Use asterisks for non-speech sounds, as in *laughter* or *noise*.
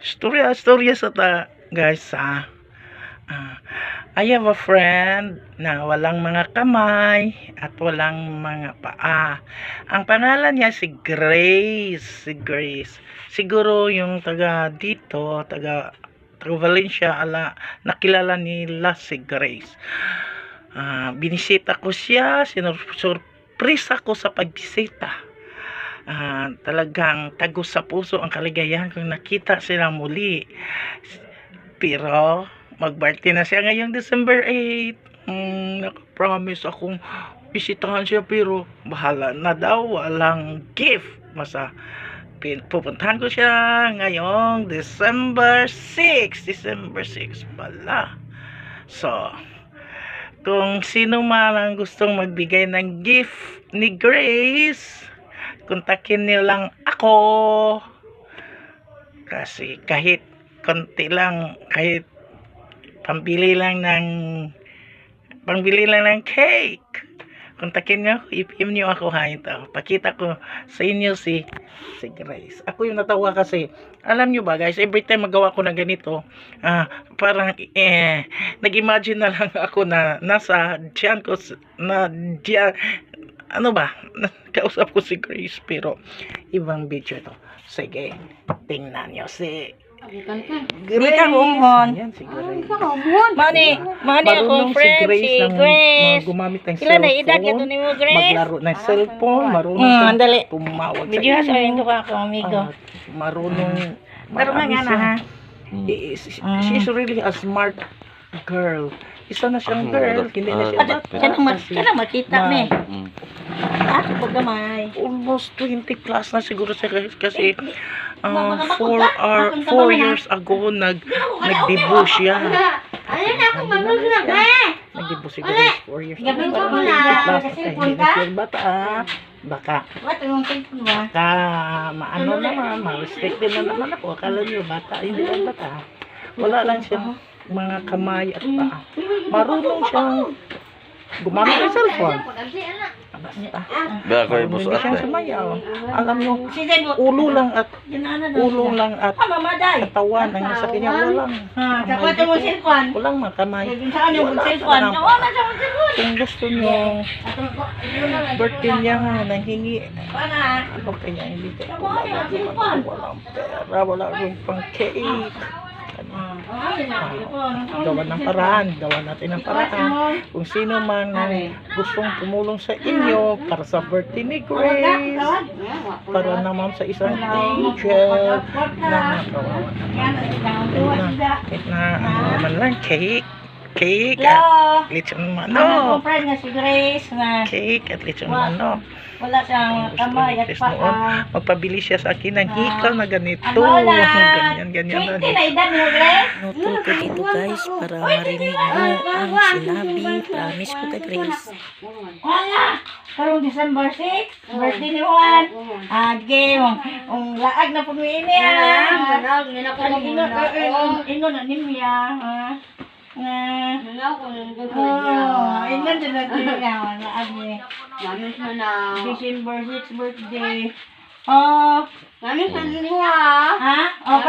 Storya, storya sa ta, guys, ha. Ah, I have a friend na walang mga kamay at walang mga paa. Ang pangalan niya si Grace. Si Grace. Siguro yung taga dito, taga, taga Valencia, ala, nakilala nila si Grace. Ah, binisita ko siya, sinurpresa ko sa pagbisita. Ah, talagang tago sa puso ang kaligayahan kung nakita sila muli. Pero, mag-birthday na siya ngayong December 8. Hmm, nakapromise akong bisitahan siya pero bahala na daw, walang gift. Masa, pupuntahan ko siya ngayong December 6. December 6 pala. So, kung sino man ang gustong magbigay ng gift ni Grace, kontakin niyo lang ako. Kasi kahit konti lang, kahit pambili lang ng pambili lang ng cake. Kontakin niyo, ipim niyo ako ha ito. Pakita ko sa inyo si si Grace. Ako yung natawa kasi, alam niyo ba guys, every time magawa ko ng ganito, ah, parang eh, nag-imagine na lang *laughs* ako na nasa diyan ko, na diyan, ano ba, kausap ko si Grace, pero ibang video to. Sige, tingnan niyo si Hindi ka humon. Yan si Grace. Mani, mani akong friend, Grace si Grace. gumamit ng Kila na edad niya ni mo, Grace. Maglaro ng cellphone, marunong Hmm, siyang tumawag sa Video sa inyo. ka ako, amigo. Ah, marunong Pero nga marami siyang- ha. Mm. She's really a smart girl. Isa na siyang Ako, girl, hindi na siya kada makita ma- me. Ako pag gamay. Almost 20 plus na siguro siya kasi- kasi Ma- uh, mga four, years ago nag nagdibo siya. Ayun na ako, magulang na. Nagdibo siguro is four years Gabi ago. ko na, 20 plus. kasi punta. siya bata. ah. Baka What, yung cellphone ba? Ka, maano naman, ma-restricted na naman ako. Akala niyo, bata, hindi lang bata. Wala lang siyang mga kamay at paa. Marunong siyang gumamit ng cellphone. Basta. Ba ako ay Marunong buso din at siyang eh. sumayaw. Alam Zen, ulo lang at ulo lang at katawan ang nasa kanya. Walang, Ha, kapag mo cellphone. walang mga kamay. Yung saan yung Wala. Kung gusto niyo, birthday niya nga, nanghingi, ano kaya hindi ko Wala, pera, wala rin pang cake. Ano, gawa ng paraan, gawa natin ng paraan. Kung sino man ang gustong tumulong sa inyo para sa birthday ni Grace, para naman sa isang angel na kawawa kahit na ano man lang, cake, cake, at Hello. lechon Ano? manok, friend nga si Grace na cake at lechon manok. wala siyang kamay at Chris noon, paa. magpabili siya sa akin ng hikaw na ganito. Ano na? *laughs* Ganyan, ganyan na. 20 na edad mo, Grace? Nutul ko dito guys para marinig mo ang sinabi. Promise ko kay Grace. Wala! Karong December 6, birthday ni Juan. Ah, game. Ang laag na pumili ha. Ang ino, ino, ino na nimya. Ha? Nga. Oh, ino din na. Laag ni. Namis mo na. December 6 birthday. Oh, Namis na din mo ah. ha? Oh,